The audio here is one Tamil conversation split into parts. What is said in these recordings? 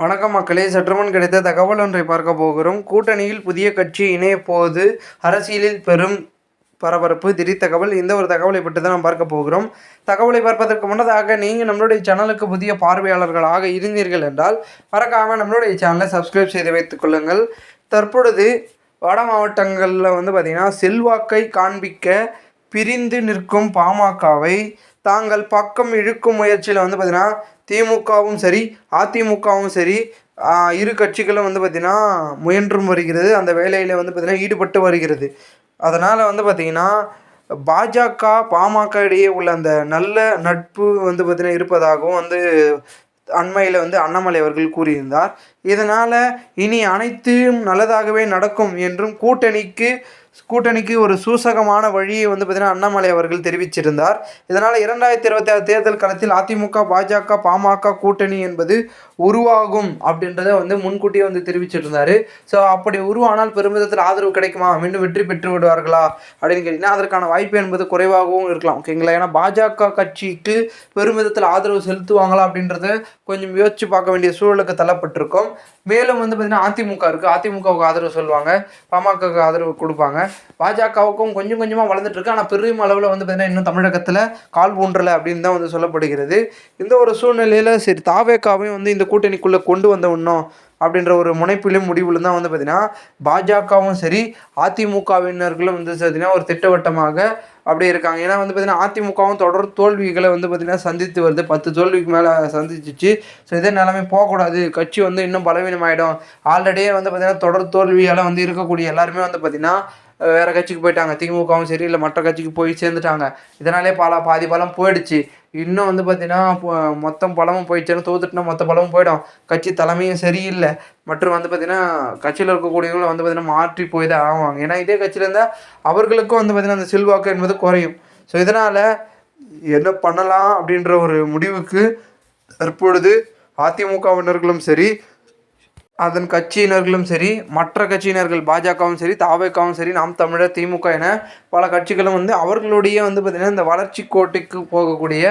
வணக்கம் மக்களே. சற்றுமுன் கிடைத்த தகவல் ஒன்றை பார்க்க போகிறோம். கூட்டணியில் புதிய கட்சி இணைய போது அரசியலில் பெரும் பரபரப்பு திடீர் தகவல். இந்த ஒரு தகவலை பற்றி தான் நாம் பார்க்க போகிறோம். தகவலை பார்ப்பதற்கு முன்னதாக நீங்கள் நம்மளுடைய சேனலுக்கு புதிய பார்வையாளர்களாக இருந்தீர்கள் என்றால் மறக்காமல் நம்மளுடைய சேனலை சப்ஸ்கிரைப் செய்து வைத்துக் கொள்ளுங்கள். தற்பொழுது வட மாவட்டங்களில் வந்து பார்த்திங்கன்னா செல்வாக்கை காண்பிக்க பிரிந்து நிற்கும் பாமகவை தாங்கள் பக்கம் இழுக்கும் முயற்சியில் வந்து பார்த்திங்கன்னா திமுகவும் சரி அதிமுகவும் சரி இரு கட்சிகளும் வந்து பார்த்திங்கன்னா முயன்றும் வருகிறது. அந்த வேலையில் வந்து பார்த்திங்கன்னா ஈடுபட்டு வருகிறது. அதனால் வந்து பார்த்திங்கன்னா பாஜக பாமக இடையே உள்ள அந்த நல்ல நட்பு வந்து பார்த்திங்கன்னா இருப்பதாகவும் வந்து அண்மையில் வந்து அண்ணாமலை அவர்கள் கூறியிருந்தார். இதனால் இனி அனைத்தும் நல்லதாகவே நடக்கும் என்றும் கூட்டணிக்கு கூட்டணிக்கு ஒரு சூசகமான வழியை வந்து பார்த்திங்கன்னா அண்ணாமலை அவர்கள் தெரிவிச்சிருந்தார். இதனால் இரண்டாயிரத்தி இருபத்தி ஆறு தேர்தல் களத்தில் அதிமுக பாஜக பாமக கூட்டணி என்பது உருவாகும் அப்படின்றத வந்து முன்கூட்டியே வந்து தெரிவிச்சிருந்தார். ஸோ அப்படி உருவானால் பெருமிதத்தில் ஆதரவு கிடைக்குமா? மீண்டும் வெற்றி பெற்று விடுவார்களா? அப்படின்னு கேட்டிங்கன்னா அதற்கான வாய்ப்பு என்பது குறைவாகவும் இருக்கலாம். ஓகேங்களா ஏன்னா பாஜக கட்சிக்கு பெருமிதத்தில் ஆதரவு செலுத்துவாங்களா அப்படின்றத கொஞ்சம் யோசிச்சு பார்க்க வேண்டிய சூழலுக்கு தள்ளப்பட்டிருக்கோம். மேலும் வந்து பார்த்திங்கன்னா அதிமுக இருக்குது அதிமுகவுக்கு ஆதரவு சொல்லுவாங்க. பாமகவுக்கு ஆதரவு கொடுப்பாங்க. பாஜகவுக்கும் கொஞ்சம் கொஞ்சமாக வளர்ந்துட்டுருக்கு ஆனால் பெரும் அளவில் வந்து பார்த்திங்கன்னா இன்னும் தமிழகத்தில் கால் ஊன்றலை அப்படின்னு தான் வந்து சொல்லப்படுகிறது. இந்த ஒரு சூழ்நிலையில் சரி தாவேக்காவையும் வந்து இந்த கூட்டணிக்குள்ளே கொண்டு வந்த இன்னும் அப்படின்ற ஒரு முனைப்பிலும் முடிவிலும் தான் வந்து பார்த்திங்கன்னா பாஜகவும் சரி அதிமுகவினர்களும் வந்து பார்த்தீங்கன்னா ஒரு திட்டவட்டமாக அப்படியே இருக்காங்க. ஏன்னா வந்து பார்த்திங்கன்னா அதிமுகவும் தொடர் தோல்விகளை வந்து பார்த்திங்கன்னா சந்தித்து வருது. பத்து தோல்விக்கு மேலே சந்திச்சிச்சு. ஸோ இதே நிலைமை போகக்கூடாது. கட்சி வந்து இன்னும் பலவீனமாயிடும். ஆல்ரெடியே வந்து பார்த்திங்கன்னா தொடர் தோல்வியால் வந்து இருக்கக்கூடிய எல்லாருமே வந்து பார்த்திங்கன்னா வேறு கட்சிக்கு போயிட்டாங்க. திமுகவும் சரி இல்லை மற்ற கட்சிக்கு போய் சேர்ந்துட்டாங்க. இதனாலே பல பாதி பலம் போயிடுச்சு. இன்னும் வந்து பார்த்தீங்கன்னா மொத்தம் பலமும் போயிடுச்சுன்னா தோத்துட்டுனா மொத்த பலமும் போயிடும். கட்சி தலைமையும் சரியில்லை. மற்றும் வந்து பார்த்திங்கன்னா கட்சியில் இருக்கக்கூடியவங்களை வந்து பார்த்திங்கன்னா மாற்றி போய் தான் ஆவாங்க. ஏன்னா இதே கட்சியில் இருந்தால் அவர்களுக்கும் வந்து பார்த்திங்கன்னா அந்த செல்வாக்கு என்பது குறையும். ஸோ இதனால் என்ன பண்ணலாம் அப்படின்ற ஒரு முடிவுக்கு தற்பொழுது அதிமுகவினர்களும் சரி அதன் கட்சியினர்களும் சரி மற்ற கட்சியினர்கள் பாஜகவும் சரி தாவேக்காவும் சரி நாம் தமிழர் திமுக என பல கட்சிகளும் வந்து அவர்களுடைய வந்து பார்த்திங்கன்னா இந்த வளர்ச்சி கோட்டைக்கு போகக்கூடிய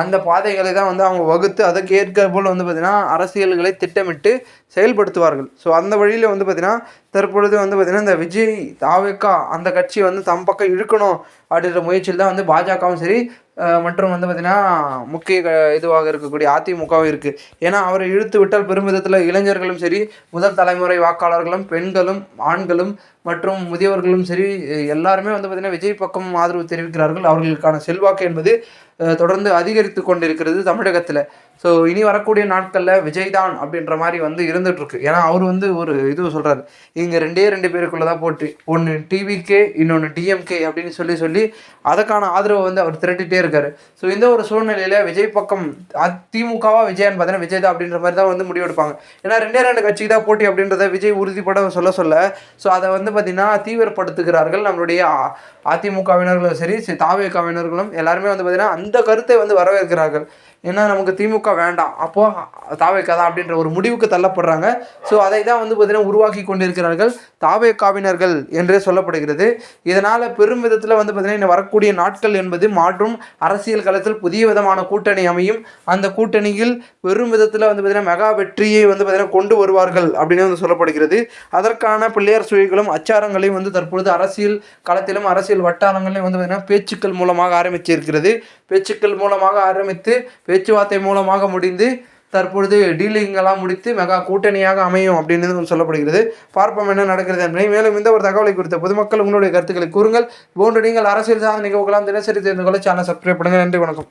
அந்த பாதைகளை தான் வந்து அவங்க வகுத்து அதற்கேற்க ஏற்க போல் வந்து பார்த்திங்கன்னா அரசியல்களை திட்டமிட்டு செயல்படுத்துவார்கள். ஸோ அந்த வழியில் வந்து பார்த்திங்கன்னா தற்பொழுது வந்து பார்த்திங்கன்னா இந்த விஜய் தாவேக்கா அந்த கட்சி வந்து தம் பக்கம் இழுக்கணும் அப்படின்ற முயற்சியில் தான் வந்து பாஜகவும் சரி மற்றும் வந்து பார்த்திங்கன்னா முக்கிய க இதுவாக இருக்கக்கூடிய அதிமுகவும் இருக்குது ஏன்னா அவரை இழுத்து விட்டால் பெருமிதத்தில் இளைஞர்களும் சரி முதல் தலைமுறை வாக்காளர்களும் பெண்களும் ஆண்களும் மற்றும் முதியவர்களும் சரி எல்லாருமே வந்து பார்த்திங்கன்னா விஜய் பக்கம் ஆதரவு தெரிவிக்கிறார்கள். அவர்களுக்கான செல்வாக்கு என்பது தொடர்ந்து அதிகரித்து கொண்டிருக்கிறது தமிழகத்தில். ஸோ இனி வரக்கூடிய நாட்களில் விஜய் தான் அப்படின்ற மாதிரி வந்து இருந்துகிட்ருக்கு ஏன்னா அவர் வந்து ஒரு இது சொல்கிறார் இங்கே ரெண்டே ரெண்டு பேருக்குள்ளே தான் போட்டு ஒன்று டிவிகே இன்னொன்று டிஎம்கே அப்படின்னு சொல்லி சொல்லி அதற்கான ஆதரவை வந்து அவர் திரட்டிகிட்டே இருக்கார். ஸோ இந்த ஒரு சூழ்நிலையில் விஜய் பக்கம் திமுகவாக விஜயான்னு பார்த்தீங்கன்னா விஜய் தான் அப்படின்ற மாதிரி தான் வந்து முடிவெடுப்பாங்க. ஏன்னா ரெண்டே ரெண்டு கட்சிக்கு தான் போட்டி அப்படின்றத விஜய் உறுதிப்பட சொல்ல சொல்ல ஸோ அதை வந்து பார்த்திங்கன்னா தீவிரப்படுத்துகிறார்கள் நம்மளுடைய அதிமுகவினர்களும் சரி தாவேக்காவினர்களும். எல்லாருமே வந்து பார்த்திங்கன்னா அந்த கருத்தை வந்து வரவேற்கிறார்கள். ஏன்னா நமக்கு திமுக வேண்டாம். அப்போது தாவேக்கா அப்படின்ற ஒரு முடிவுக்கு தள்ளப்படுறாங்க. ஸோ அதை தான் வந்து பார்த்திங்கன்னா உருவாக்கி கொண்டிருக்கிறார்கள். தாவேக்காவினர்கள் என்றே சொல்லப்படுகிறது. இதனால் பெரும் விதத்தில் வந்து பார்த்திங்கன்னா இன்னும் வரக்கூடிய நாட்கள் என்பது மாற்றும் அரசியல் களத்தில் புதிய விதமான கூட்டணி அமையும். அந்த கூட்டணியில் பெரும் விதத்தில் வந்து பார்த்திங்கன்னா மெகா வெற்றியை வந்து பார்த்திங்கன்னா கொண்டு வருவார்கள் அப்படின்னு வந்து சொல்லப்படுகிறது. அதற்கான பிள்ளையார் சுழிகளும் அச்சாரங்களையும் வந்து தற்பொழுது அரசியல் களத்திலும் அரசியல் வட்டாரங்களையும் வந்து பார்த்திங்கன்னா பேச்சுக்கள் மூலமாக ஆரம்பிச்சிருக்கிறது. பேச்சுக்கள் மூலமாக ஆரம்பித்து பேச்சுவார்த்தை மூலமாக முடிந்து தற்பொழுது டீலிங்கெல்லாம் முடித்து மெகா கூட்டணியாக அமையும் அப்படின்னு சொல்லப்படுகிறது. பார்ப்போம் என்ன நடக்கிறது என்பதை. மேலும் இந்த ஒரு தகவலை குறித்த பொதுமக்கள் உங்களுடைய கருத்துக்களை கூறுங்கள். போன்று நீங்கள் அரசியல் சார்ந்த நிகழ்வுகளாம் தினசரி தெரிந்து கொள்ள சேனல் சப்ஸ்கிரைப் பண்ணுங்கள். நன்றி வணக்கம்.